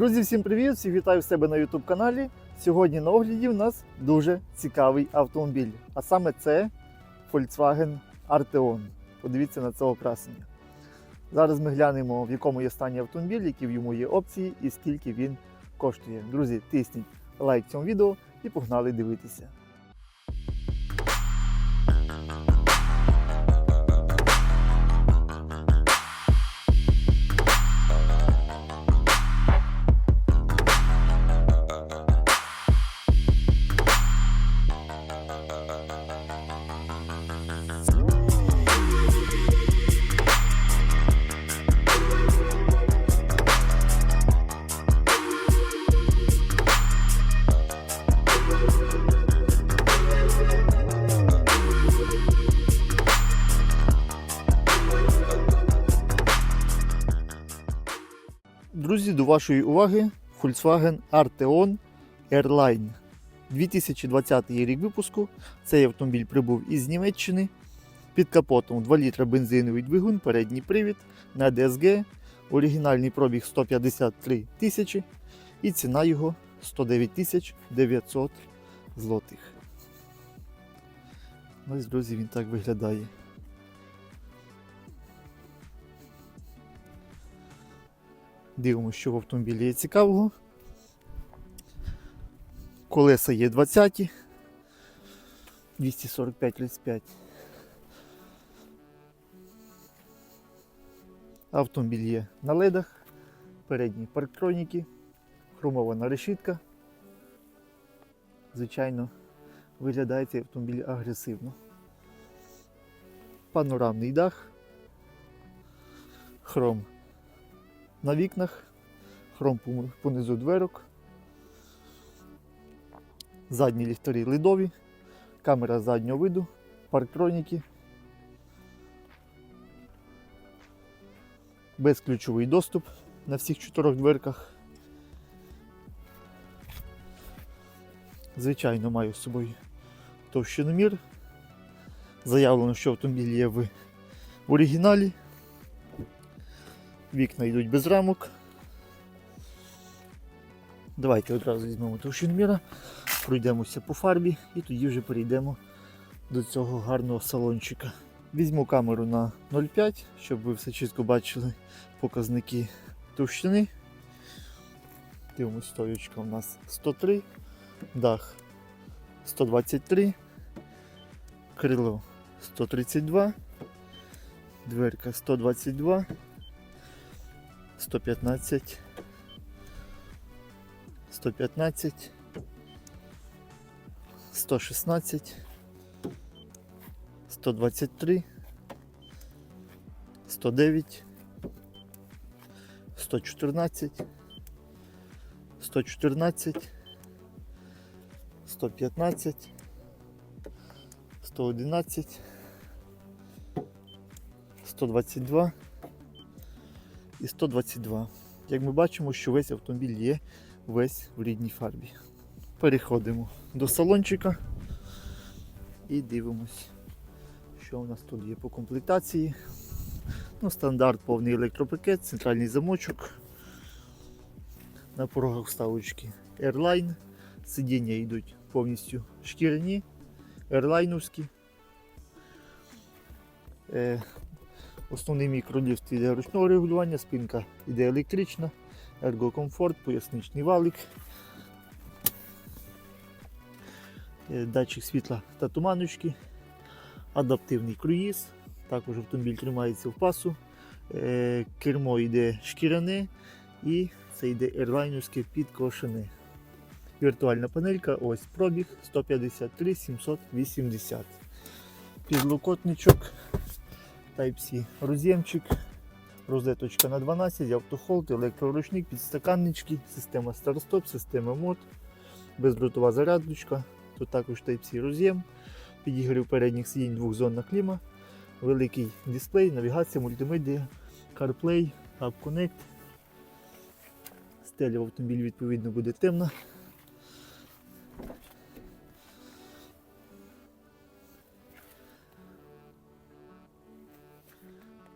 Друзі, всім привіт! Всіх вітаю в себе на YouTube каналі. Сьогодні на огляді в нас дуже цікавий автомобіль. А саме це Volkswagen Arteon. Подивіться на це окрасення. Зараз ми глянемо, в якому є стані автомобіль, які в йому є опції і скільки він коштує. Друзі, тисніть лайк цьому відео і погнали дивитися. До вашої уваги Volkswagen Arteon Airline. 2020 рік випуску. Цей автомобіль прибув із Німеччини. Під капотом 2 літра бензиновий двигун, передній привід на DSG. Оригінальний пробіг 153 тисячі і ціна його 109 тисяч 900 злотих. Ось, друзі, він так виглядає. Дивимося, що в автомобілі є цікавого. Колеса є 20, 245-35. Автомобіль є на ледах, передні парктроніки, хромована решітка. Звичайно, виглядає цей автомобіль агресивно. Панорамний дах, хром на вікнах, хром понизу дверок, задні ліхтарі ледові, камера заднього виду, парктроніки, безключовий доступ на всіх чотирьох дверках. Звичайно, маю з собою товщиномір. Заявлено, що автомобіль є в оригіналі. Вікна йдуть без рамок. Давайте одразу візьмемо товщиноміра, пройдемося по фарбі і тоді вже перейдемо до цього гарного салончика. Візьму камеру на 0,5, щоб ви все чітко бачили показники товщини. Дивимось, стоючка у нас 103, дах 123, крило 132, дверка 122. 115, 115, 116, 123, 109, 114, 114, 115, 111, 122 і 122. Як ми бачимо, що весь автомобіль є весь в рідній фарбі. Переходимо до салончика і дивимось, що у нас тут є по комплектації. Ну, Стандарт повний електропакет, центральний замочок. На порогах вставочки Airline. Сидіння йдуть повністю шкіряні, ерлайновські. Основний мікроліфт іде ручного регулювання, спинка іде електрична, ергокомфорт, поясничний валик, е, датчик світла та туманочки, адаптивний круїз, також автомобіль тримається в пасу, е, кермо йде шкіряне і це йде ерлайнерське підкошене. Віртуальна панелька, ось пробіг 153 780. Підлокотничок. Type-C роз'ємчик, розеточка на 12, автохолд, електроручник, підстаканнички, система старт-стоп, система мод, бездротова зарядочка, тут також Type-C роз'єм, підігрів передніх сидінь двохзонна кліма, великий дисплей, навігація, мультимедіа, CarPlay, App Connect. Стеля в автомобілі відповідно буде темна.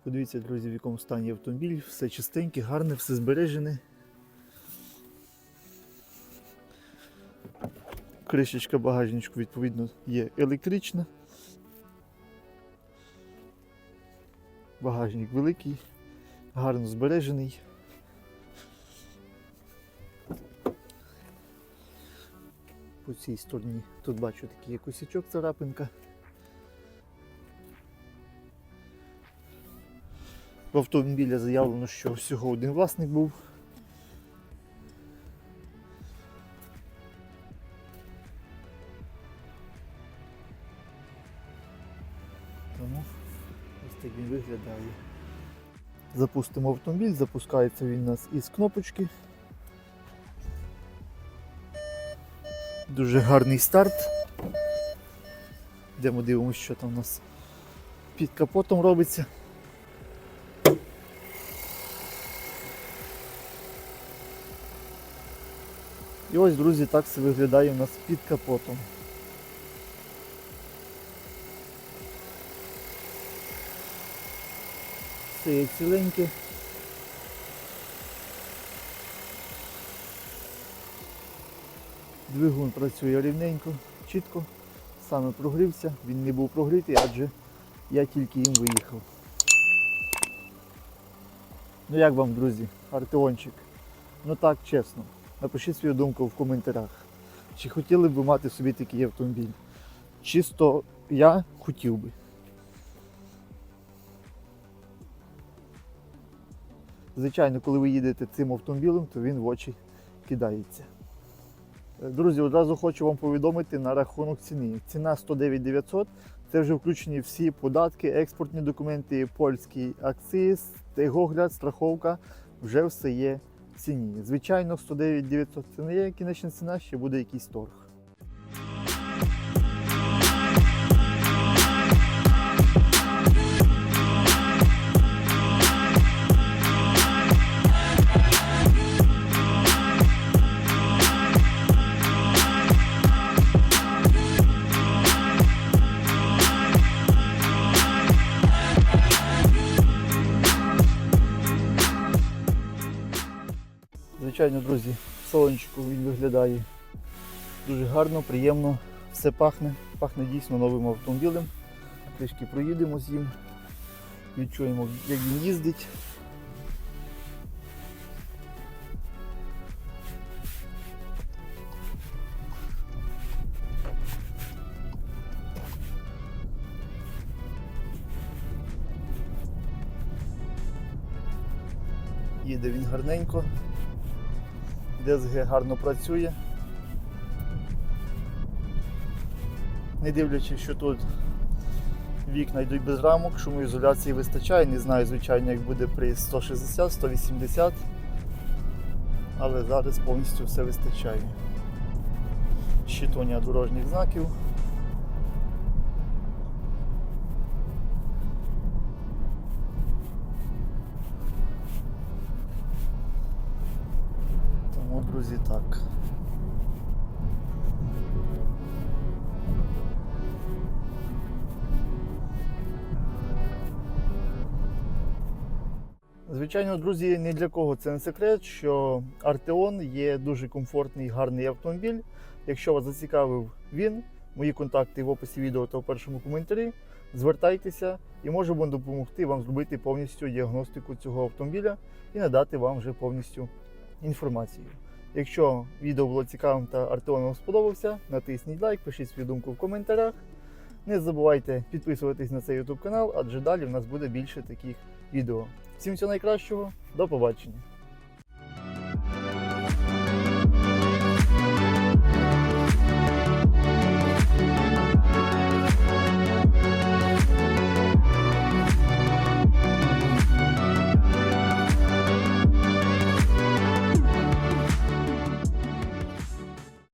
Подивіться, друзі, в якому стані автомобіль, все чистеньке, гарне, все збережене. Кришечка багажничку, відповідно, є електрична. Багажник великий, гарно збережений. По цій стороні тут бачу такий косячок царапинка. В автомобіля заявлено, що всього один власник був. Тому ось так він виглядає. Запустимо автомобіль, запускається він у нас із кнопочки. Дуже гарний старт. Йдемо дивимося, що там у нас під капотом робиться. І ось, друзі, так це виглядає у нас під капотом. Все є ціленьке. Двигун працює рівненько, чітко. Саме прогрівся, він не був прогрітий, адже я тільки їм виїхав. Ну як вам, друзі, Артеончик? Ну так, чесно. Напишіть свою думку в коментарях. Чи хотіли б мати собі такий автомобіль? Чисто я хотів би. Звичайно, коли ви їдете цим автомобілем, то він в очі кидається. Е, Друзі, одразу хочу вам повідомити на рахунок ціни. Ціна 109 900. Це вже включені всі податки, експортні документи, польський акциз, тегогляд, страховка. Вже все є ціні. Звичайно, 109 900 це не є кінечна ціна, ще буде якийсь торг. Звичайно, друзі, в він виглядає дуже гарно, приємно, все пахне, пахне дійсно новим автомобілем. Трішки проїдемо з ним, відчуємо, як він їздить. Їде він гарненько. ДСГ гарно працює. Не дивлячись, що тут вікна йдуть без рамок, шумоізоляції вистачає, не знаю, звичайно, як буде при 160-180, але зараз повністю все вистачає. Щитування дорожніх знаків. Друзі, так. Звичайно, друзі, ні для кого це не секрет, що Артеон є дуже комфортний, гарний автомобіль. Якщо вас зацікавив він, мої контакти в описі відео та в першому коментарі. Звертайтеся і можемо допомогти вам зробити повністю діагностику цього автомобіля і надати вам вже повністю інформацію. Якщо відео було цікавим та Артеон вам сподобався, натисніть лайк, пишіть свою думку в коментарях. Не забувайте підписуватись на цей YouTube канал, адже далі в нас буде більше таких відео. Всім всього найкращого, до побачення!